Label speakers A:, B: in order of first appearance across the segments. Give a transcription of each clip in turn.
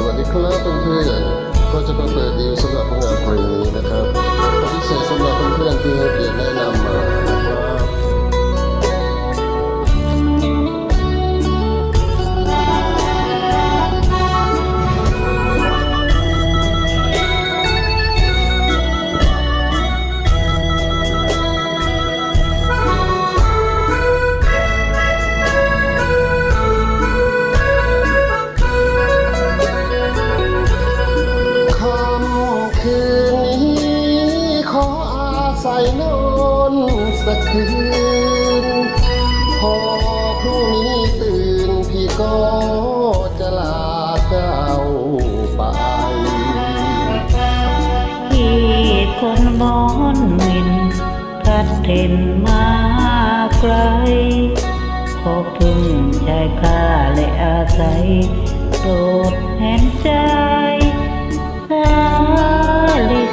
A: สวัสดีครับเพื่อนๆก็จะมาเปิดดีลสำหรับงานเพลงนี้นะครับ อาศัยนอนสักคืน พอพรุ่งนี้ตื่นพี่ก็จะลาเจ้าไป
B: ที่คนมอนมินพัดเทนมาไกลพอพึ่งชายคาและอาศัยโปรดเห็นใจ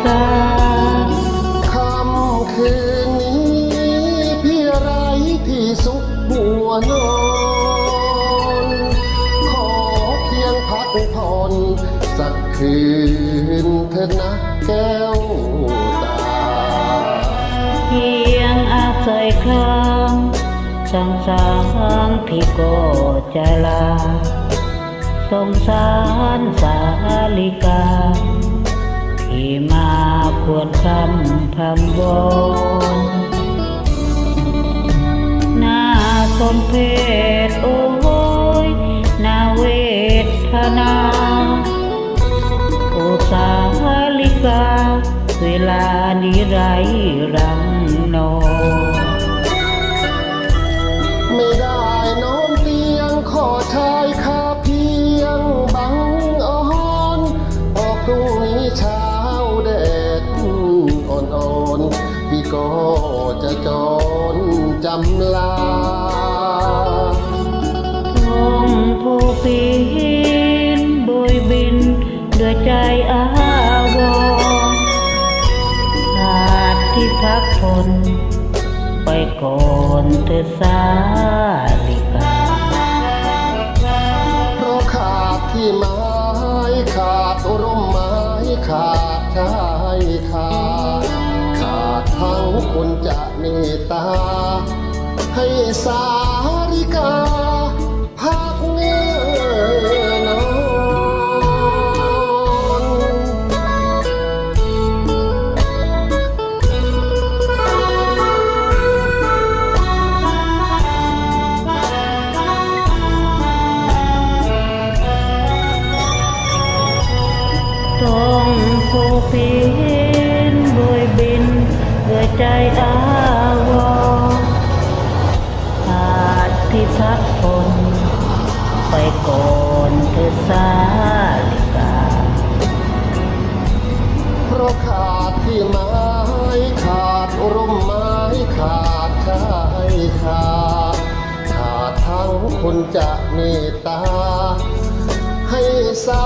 B: ส
A: ดนะแก้วตา
B: เพียงอาศัยครั้งสองสางพี่ก็จะลา สงสารสาลิกา ที่มาควรคำพำวอนน่าสมเพชโอ้ยนาเวทนาาลิกา เวลานี้ไรรังนอน
A: ไม่ได้นอนเตียงขอชายคาเพียงบังอ่อนพอพรุ่งนี้เช้าแดดอ่อนๆพี่ก็จะจรจำลา
B: ท้องผู้ปีนโบยบินด้วยใจอา ที่พักผ่อนไปก่อนเธอสาลิกา
A: เพราะขาดที่ไม้ขาดร่มไม้ขาดชายคาขาดทั้งคนจะเมตตาให้สาริกา อ
B: งผู้ปีนโบยบินด้วยใจอาวรณ์ขาดที่พักผนไปก่อนเธอสาลิกา
A: เพราะขาดที่ไม้ขาดร่มไม้ขาดชายคาดขาดทั้งคนจะเมตตาให้สา